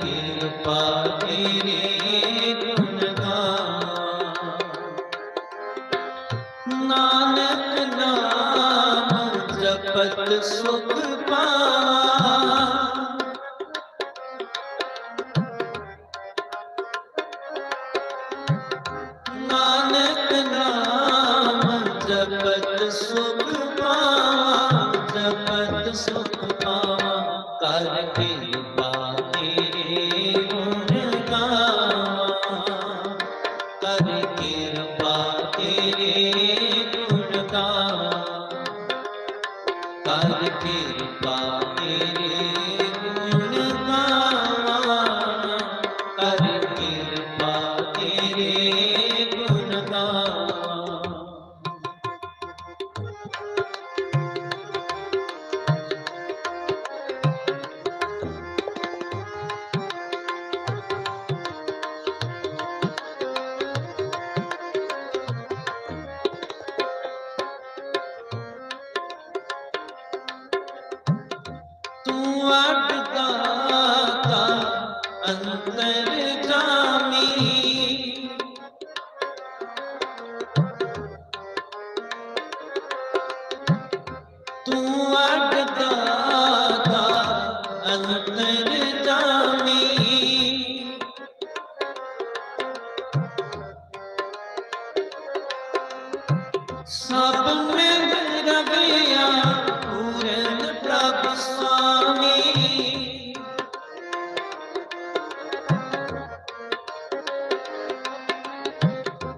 ਕਿਰਪਾ ਤੇਰੇ ਗੁਣ ਗਾਵਾਂ। ਨਾਨਕ ਨਾਮ ਜਪਤ ਸੁਖ ਪਾਵਾਂ। ਨਾਨਕ ਨਾਮ ਜਪਤ ਸੁਖ ਪਾਵਾਂ, ਜਪਤ ਸੁਖ ਪਾਵਾਂ। ਕਰ ਗੁਣਤਾ ਕਰਕੇ ਅੱਡਦਾ ਤਾਂ ਅੰਤਰ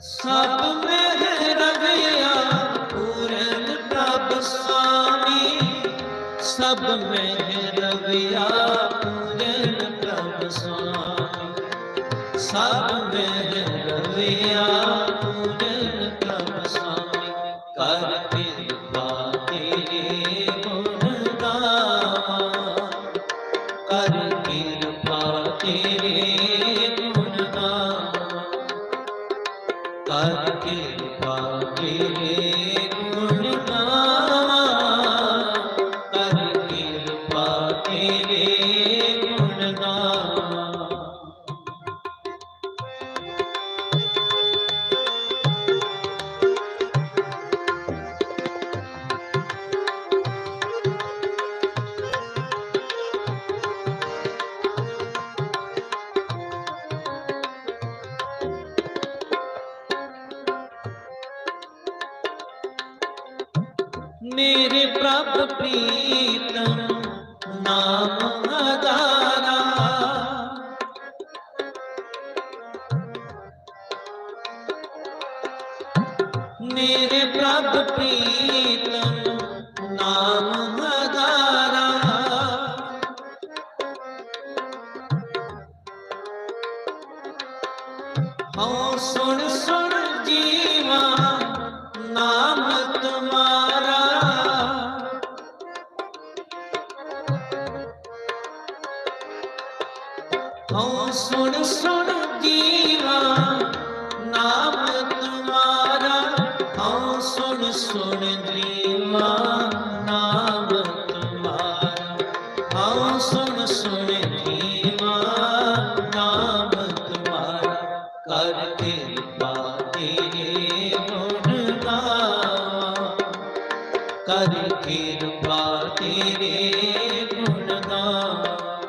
ਸਭ ਮਿਲ ਰਵਿਆ ਪੂਰਨ ਪ੍ਰਭ ਸੁਆਮੀ। ਸਭ ਮਿਲ ਰਵਿਆ ਪੂਰਨ ਪ੍ਰਭ ਸੁਆਮੀ। ਸਭ ਮਿਲ ਰਵਿਆ ਪੂਰਨ ਪ੍ਰਭ ਸੁਆਮੀ। ਕਰ ਮੇਰੇ ਪ੍ਰਭ ਪ੍ਰੀਤਮ ਨਾਮ ਆਧਾਰਾ ਮੇਰੇ ਪ੍ਰਭ ਪ੍ਰੀਤਮ ਸੁਣ ਸੁਣ ਜੀਵਾ ਨਾਮ ਤੁਮਾਰਾ। ਹਉ ਸੁਣ ਸੁਣ ਜੀਵਾ ਨਾਮ ਤੁਮਾਰਾ। ਕਰ ਕਿਰਪਾ ਤੇਰੇ ਗੁਣ ਗਾਵਾਂ ਕਰ ਕਿਰਪਾ ਤੇਰੇ ਗੁਣ ਗਾਵਾਂ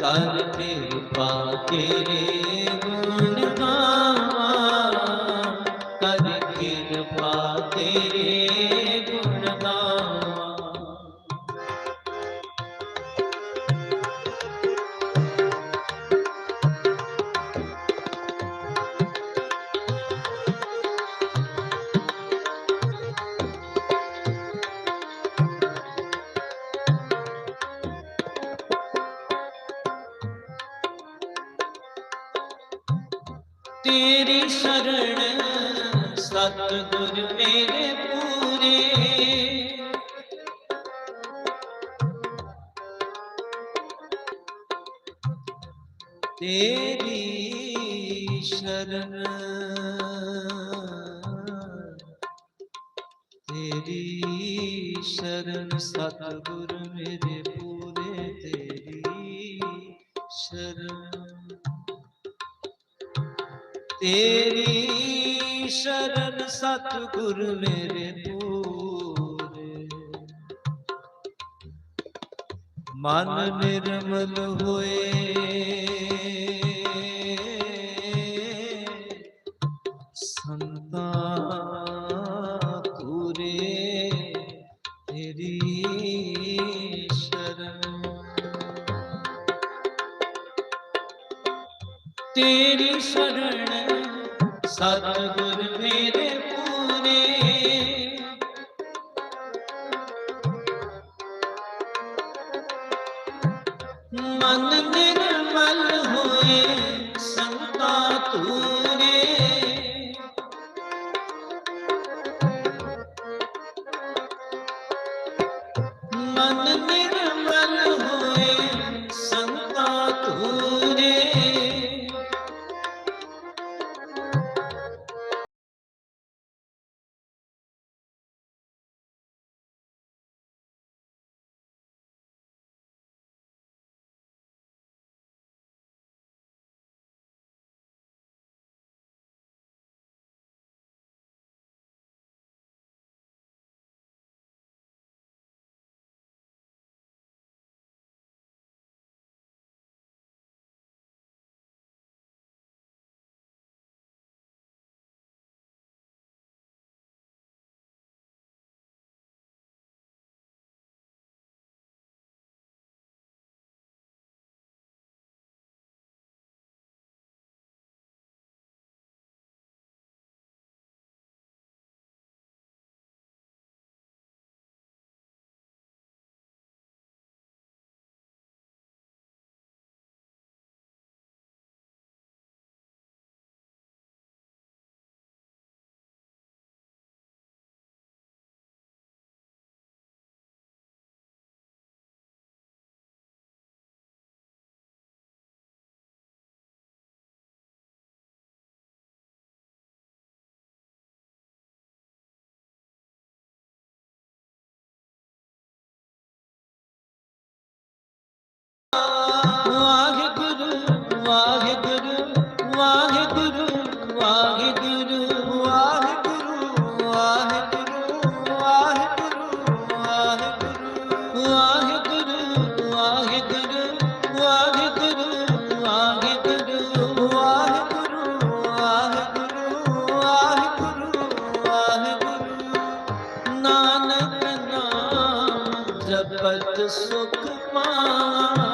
ਕਰ ਕਿਰਪਾ ਤੇਰੇ ਗੁਣ ਤੇਰੀ ਸ਼ਰਣ ਸਤਿਗੁਰ ਮੇਰੇ ਪੂਰੇ। ਤੇਰੀ ਸ਼ਰਨ ਤੇਰੀ ਸ਼ਰਨ ਸਤਿਗੁਰ ਮੇਰੇ ਪੂਰੇ। ਤੇਰੀ ਸ਼ਰਨ ਸਤਿਗੁਰ ਮੇਰੇ ਪੂਰੇ। ਮਨ ਨਿਰਮਲ ਹੋਏ। ਸੰਤਾ ਤੁਰੇ ਤੇਰੀ ਸ਼ਰਨ। ਤੇਰੀ ਸ਼ਰਨ ਸਤਿਗੁਰ ਮੇਰੇ ਪੂਰੇ। ਮਨ ਨਿਰਮਲ ਹੋਏ ਸੰਤਾ ਤੂੰ ਵਾਹਿਗੁਰੂ ਵਾਹਿਗੁਰੂ ਵਾਹਿਗੁਰੂ ਵਾਹਿਗੁਰੂ ਵਾਹਿਗੁਰੂ ਵਾਹਿਗੁਰੂ ਵਾਹਿਗੁਰੂ ਵਾਹਿਗੁਰੂ ਵਾਹਿਗੁਰੂ ਵਾਹਿਗੁਰੂ ਵਾਹਿਗੁਰੂ ਵਾਹਿਗੁਰੂ ਵਾਹਿਗੁਰੂ ਨਾਨਕ ਨਾਮ ਜਪਤ ਸੁਖ ਪਾਵਾਂ।